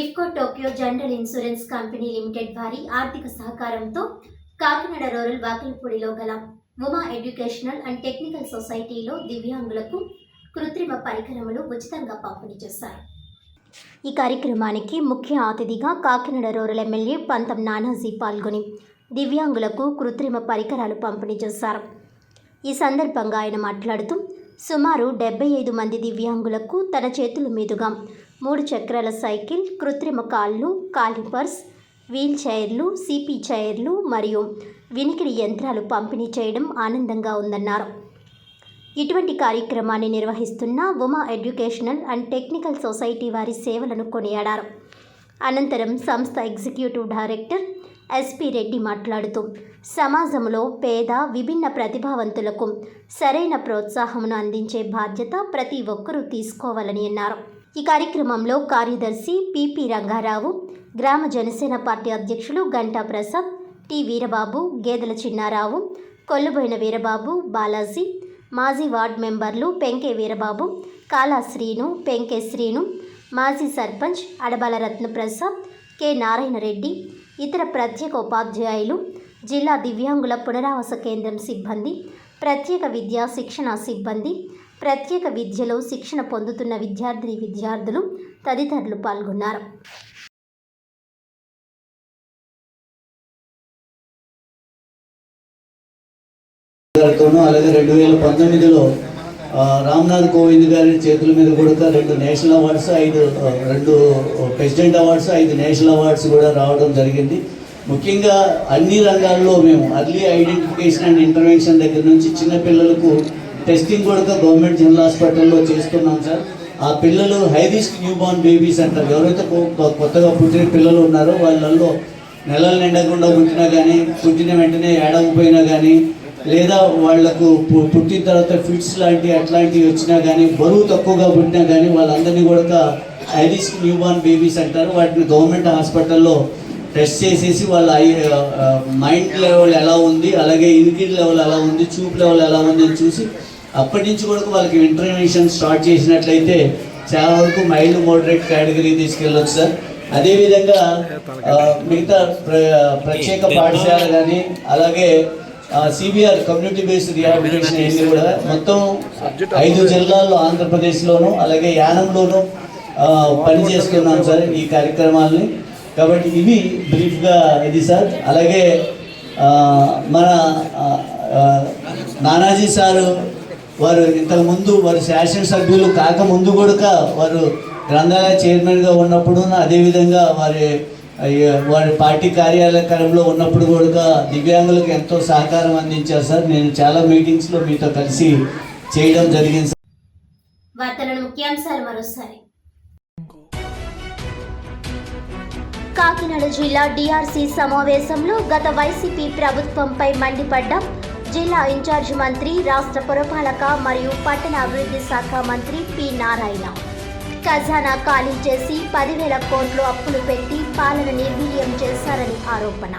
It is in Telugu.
IFFCO Tokyo general insurance company limited వారి ఆర్థిక సహకారంతో కాకినాడ రూరల్ వాకిలిపూడిలో గల ఉమా ఎడ్యుకేషనల్ అండ్ టెక్నికల్ సొసైటీలో దివ్యాంగులకు కృత్రిమ పరికరములు ఉచితంగా పంపిణీ చేశారు. ఈ కార్యక్రమానికి ముఖ్య అతిథిగా కాకినాడ రూరల్ ఎమ్మెల్యే పంతం నానాజీ పాల్గొని దివ్యాంగులకు కృత్రిమ పరికరాలు పంపిణీ చేశారు. ఈ సందర్భంగా ఆయన మాట్లాడుతూ సుమారు డెబ్బై ఐదు మంది దివ్యాంగులకు తన చేతుల మీదుగా మూడు చక్రాల సైకిల్ కృత్రిమ కాళ్ళు కాలిపర్స్ వీల్ చైర్లు సిపి చైర్లు మరియు వినికిడి యంత్రాలు పంపిణీ చేయడం ఆనందంగా ఉందన్నారు. ఇటువంటి కార్యక్రమాన్ని నిర్వహిస్తున్న Uma educational and technical society వారి సేవలను కొనియాడారు. అనంతరం సంస్థ ఎగ్జిక్యూటివ్ డైరెక్టర్ ఎస్పి రెడ్డి మాట్లాడుతూ సమాజంలో పేద విభిన్న ప్రతిభావంతులకు సరైన ప్రోత్సాహమును అందించే బాధ్యత ప్రతి ఒక్కరూ తీసుకోవాలని అన్నారు. ఈ కార్యక్రమంలో కార్యదర్శి పిపి రంగారావు గ్రామ జనసేన పార్టీ అధ్యక్షులు గంటా ప్రసాద్ టి వీరబాబు గేదెల చిన్నారావు కొల్లుబోయిన వీరబాబు బాలాజీ మాజీ వార్డ్ మెంబర్లు పెంకే వీరబాబు కాలా శ్రీను పెంకే శ్రీను మాజీ సర్పంచ్ అడబాల రత్నప్రసాద్ కె నారాయణ రెడ్డి ఇతర ప్రత్యేక ఉపాధ్యాయులు జిల్లా దివ్యాంగుల పునరావాస కేంద్రం సిబ్బంది ప్రత్యేక విద్యా శిక్షణ సిబ్బంది ప్రత్యేక విద్యలో శిక్షణ పొందుతున్న విద్యార్థిని విద్యార్థులు తదితరులు పాల్గొన్నారు. గారితోనూ అలాగే రెండు వేల పంతొమ్మిదిలో రామ్నాథ్ కోవింద్ గారి చేతుల మీద కూడా రెండు నేషనల్ అవార్డ్స్ ఐదు రెండు ప్రెసిడెంట్ అవార్డ్స్ ఐదు నేషనల్ అవార్డ్స్ కూడా రావడం జరిగింది. ముఖ్యంగా అన్ని రంగాల్లో మేము అర్లీ ఐడెంటిఫికేషన్ అండ్ ఇంటర్వెన్షన్ దగ్గర నుంచి చిన్నపిల్లలకు టెస్టింగ్ కూడా గవర్నమెంట్ జనరల్ హాస్పిటల్లో చేస్తున్నాం సార్. ఆ పిల్లలు high risk new born babies అంటారు. ఎవరైతే కొత్తగా పుట్టిన పిల్లలు ఉన్నారో వాళ్ళల్లో నెలలు నిండకుండా పుట్టినా కానీ పుట్టిన వెంటనే ఏడవపోయినా కానీ లేదా వాళ్ళకు పుట్టిన తర్వాత ఫిట్స్ లాంటి అట్లాంటివి వచ్చినా కానీ బరువు తక్కువగా పుట్టినా కానీ వాళ్ళందరినీ కూడా ఐరిస్ న్యూ బార్న్ బేబీస్ అంటారు. వాటిని గవర్నమెంట్ హాస్పిటల్లో టెస్ట్ చేసేసి వాళ్ళ ఐ మైండ్ లెవెల్ ఎలా ఉంది అలాగే ఇన్కిడ్ లెవెల్ ఎలా ఉంది చూపు లెవెల్ ఎలా ఉంది అని చూసి అప్పటి నుంచి కూడా వాళ్ళకి ఇంటర్వెన్షన్ స్టార్ట్ చేసినట్లయితే చాలా వరకు మైల్డ్ మోడరేట్ కేటగిరీ తీసుకెళ్ళొచ్చు సార్. అదేవిధంగా మిగతా ప్ర- ప్రత్యేక పాఠశాల కానీ అలాగే సిబిఆర్ కమ్యూనిటీ బేస్డ్ రిహాబిలిటేషన్ అయింది కూడా మొత్తం ఐదు జిల్లాల్లో ఆంధ్రప్రదేశ్లోను అలాగే యానంలోను ఆ, పనిచేస్తున్నాం సార్ ఈ కార్యక్రమాలని. కాబట్టి ఇవి బ్రీఫ్గా ఇది సార్. అలాగే మన నానాజీ సారు వారు ఇంతకుముందు వారు శాసనసభ్యులు కాకముందు కూడా వారు గ్రంథాలయ చైర్మన్గా ఉన్నప్పుడు అదేవిధంగా వారి వారి పార్టీ కార్యాలయంలో ఉన్నప్పుడు కూడా దివ్యాంగులకు ఎంతో సహకారం అందించారు సార్ నేను చాలా మీటింగ్స్లో మీతో కలిసి చేయడం జరిగింది సార్. వార్తలను ముఖ్యాంశాలు మరోసారి కాకినాడ జిల్లా డిఆర్సీ సమావేశంలో గత వైసీపీ ప్రభుత్వంపై మండిపడ్డ జిల్లా ఇన్ఛార్జ్ మంత్రి రాష్ట్ర పురపాలక మరియు పట్టణ అభివృద్ధి శాఖ మంత్రి పి. నారాయణ. ఖజానా ఖాళీ చేసి పదివేల కోట్లు అప్పులు పెట్టి పాలన నిర్వీర్యం చేశారని ఆరోపణ.